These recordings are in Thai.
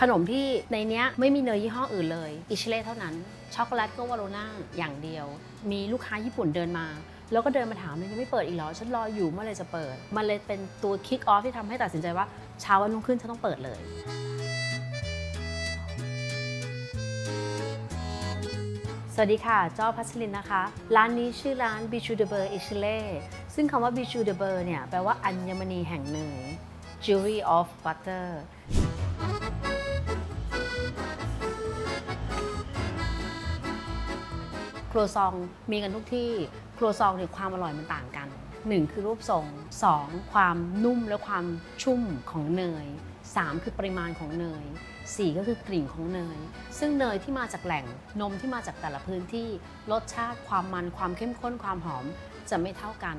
ขนมที่ในเนี้ยไม่มีเนยยี่ห้ออื่นเลย อิชเล่เท่านั้น ช็อกโกแลตก็วาโรน่าอย่างเดียว มีลูกค้าญี่ปุ่นเดินมา แล้วก็เดินมาถามเลยยังไม่เปิดอีกเหรอ ฉันรออยู่เมื่อไรจะเปิด มันเลยเป็นตัวคิกออฟที่ทำให้ตัดสินใจว่าเช้าวันรุ่งขึ้นฉันต้องเปิดเลยสวัสดีค่ะ จ้อพัชรินนะคะ ร้านนี้ชื่อร้าน b i c h u de b e r i c h l e ซึ่งคำว่า b i c h u de b e r เนี่ย แปลว่าอัญมณีแห่งเนย Jewelry of Butter รัวซองมีกันทุกที่ ครัวซองเนี่ยความอร่อยมันต่างกัน 1 คือรูปทรง 2 ความนุ่มและความชุ่มของเนย 3 คือปริมาณของเนย 4 ก็คือกลิ่นของเนย ซึ่งเนยที่มาจากแหล่งนมที่มาจากแต่ละพื้นที่รสชาติความมันความเข้มข้นความหอมจะไม่เท่ากัน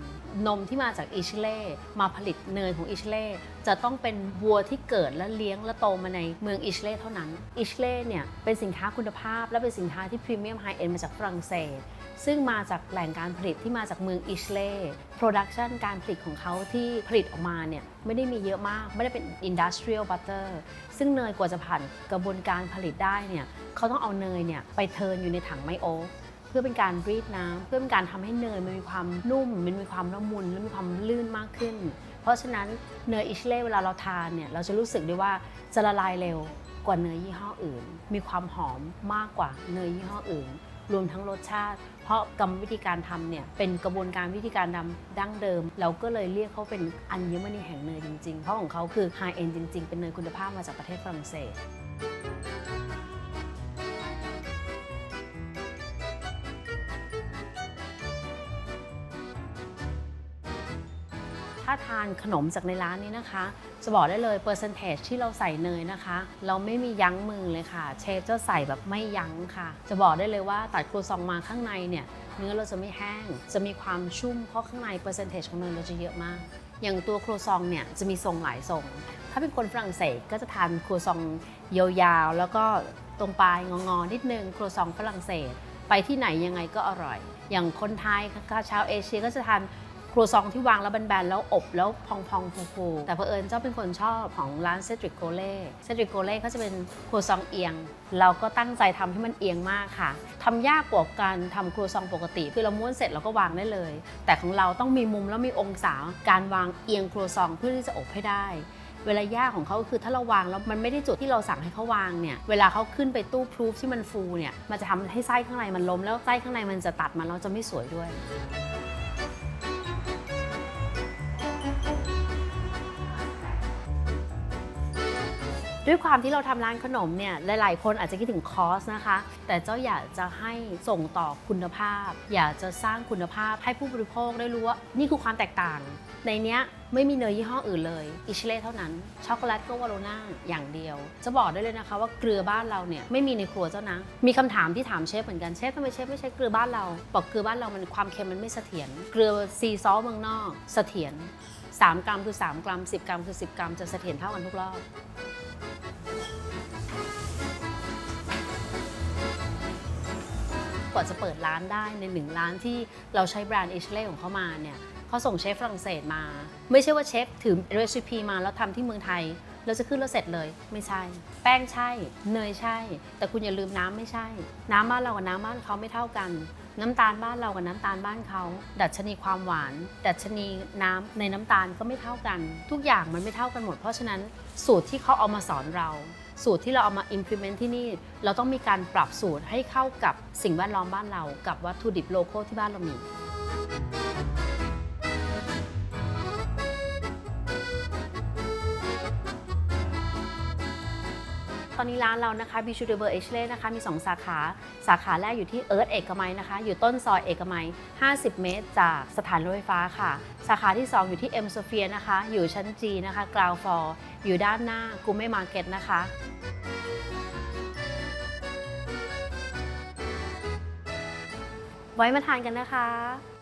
นมที่มาจากอิชเล่มาผลิตเนยของอิชเล่จะต้องเป็นวัวที่เกิดและเลี้ยงและโตมาในเมืองอิชเล่เท่านั้นอิชเล่เนี่ยเป็นสินค้าคุณภาพและเป็นสินค้าที่พรีเมียมไฮเอ็นมาจากฝรั่งเศส ซึ่งมาจากแหล่งการผลิตที่มาจากเมืองอิชเล่โปรดักชันการผลิตของเขาที่ผลิตออกมาเนี่ยไม่ได้มีเยอะมาก ไม่ได้เป็นอินดัสเทรียลบัตเตอร์ซึ่งเนยกว่าจะผ่านกระบวนการผลิตได้เนี่ยเขาต้องเอาเนยเนี่ยไปเทิร์นอยู่ในถังไมโอเพื่อเป็นการรีดน้ำเพื่อเป็นการทำให้เนยมันมีความนุ่ม มันมีความละมุนและมีความลื่นมากขึ้น เพราะฉะนั้นเนยอิชเล่เวลาเราทานเนี่ยเราจะรู้สึกได้ว่าจะละลายเร็วกว่าเนยยี่ห้ออื่น มีความหอมมากกว่าเนยยี่ห้ออื่น รวมทั้งรสชาติ เพราะกรรมวิธีการทำเนี่ยเป็นกระบวนการวิธีการทำดั้งเดิม เราก็เลยเรียกเขาเป็นอัญมณีแห่งเนยจริงๆ เพราะของเขาคือไฮเอ็นจริง ๆ เป็นเนยคุณภาพมาจากประเทศฝรั่งเศส ถ้าทานขนมจากในร้านนี้นะคะ จะบอกได้เลยเปอร์เซนเทจที่เราใส่เนยนะคะ เราไม่มียั้งมือเลยค่ะ เชฟจะใส่แบบไม่ยั้งค่ะ จะบอกได้เลยว่าตัดครัวซองมาข้างในเนี่ยเนื้อเราจะไม่แห้ง จะมีความชุ่มเพราะข้างในเปอร์เซนเทจของเนยเราจะเยอะมาก อย่างตัวครัวซองเนี่ยจะมีทรงหลายทรง ถ้าเป็นคนฝรั่งเศสก็จะทานครัวซองยาวๆ แล้วก็ตรงปลายงอๆ นิดนึงครัวซองฝรั่งเศส ไปที่ไหนยังไงก็อร่อย อย่างคนไทยชาวเอเชียก็จะทาน รัวซองที่วางแล้วแบนๆแล้วอบแล้วพองๆฟูๆแต่เผอิญเจ้าเป็นคนชอบของร้านเซตริกโกเล่เซตริกโกเล่เขาจะเป็นครัวซองเอียง เราก็ตั้งใจทำให้มันเอียงมากค่ะทำยากกว่าการทำครัวซองปกติ คือเราม้วนเสร็จเราก็วางได้เลย แต่ของเราต้องมีมุมแล้วมีองศาการวางเอียงครัวซองเพื่อที่จะอบให้ได้เวลายากของเขาคือถ้าเราวางแล้วมันไม่ได้จุดที่เราสั่งให้เขาวางเนี่ยเวลาเขาขึ้นไปตู้พรูฟที่มันฟูเนี่ยมันจะทำให้ไส้ข้างในมันล้มแล้วไส้ข้างในมันจะตัดมันแล้วจะไม่สวยด้วย ด้วยความที่เราทำร้านขนมเนี่ยหลาย ๆ คนอาจจะคิดถึงคอสนะคะ แต่เจ้าอยากจะให้ส่งต่อคุณภาพ อยากจะสร้างคุณภาพให้ผู้บริโภคได้รู้ว่า นี่คือความแตกต่าง ในเนี้ยไม่มีเนยยี่ห้ออื่นเลย อิชเล่เท่านั้น ช็อกโกแลตก็วาโรน่าอย่างเดียว จะบอกได้เลยนะคะว่าเกลือบ้านเราเนี่ยไม่มีในครัวเจ้านะ มีคำถามที่ถามเชฟเหมือนกันเชฟทำไมเชฟไม่ใช้เกลือบ้านเรา บอกเกลือบ้านเรามันความเค็มมันไม่เสถียร เกลือซีซอสเมืองนอก เสถียร 3 กรัมคือ 3 กรัม 10 กรัมคือ 10 กรัม จะเสถียรเท่ากันทุกรอบ กว่าจะเปิดร้านได้ในหนึ่งร้านที่เราใช้แบรนด์เอชเล่ของเขามาเนี่ยเขาส่งเชฟฝรั่งเศสมา ไม่ใช่ว่าเชฟถือเรซิปีมาแล้วทำที่เมืองไทยแล้วจะขึ้นแล้วเสร็จเลยไม่ใช่ แป้งใช่ เนยใช่ แต่คุณอย่าลืมน้ำไม่ใช่ น้ำบ้านเรากับน้ำบ้านเขาไม่เท่ากัน น้ำตาลบ้านเรากับน้ำตาลบ้านเขา ดัชนีความหวาน ดัชนีน้ำในน้ำตาลก็ไม่เท่ากัน ทุกอย่างมันไม่เท่ากันหมด เพราะฉะนั้นสูตรที่เขาเอามาสอนเรา สูตรที่เราเอามา implement ที่นี่ เราต้องมีการปรับสูตรให้เข้ากับสิ่งแวดล้อมบ้านเรา กับวัตถุดิบโลโก้ที่บ้านเรามี ตอนนี้ร้านเรานะคะบิชูเดเบอร์เอชเล่นะคะมี 2 สาขา สาขาแรกอยู่ที่เอิร์ธเอกมัยนะคะ อยู่ต้นซอยเอกมัย 50 เมตร จากสถานรถไฟฟ้าค่ะ สาขาที่ 2 อยู่ที่เอ็มโซเฟียนะคะ อยู่ชั้นจีนะคะกราวฟอร์อยู่ด้านหน้ากูเม่มาร์เก็ตนะคะไว้มาทานกันนะคะ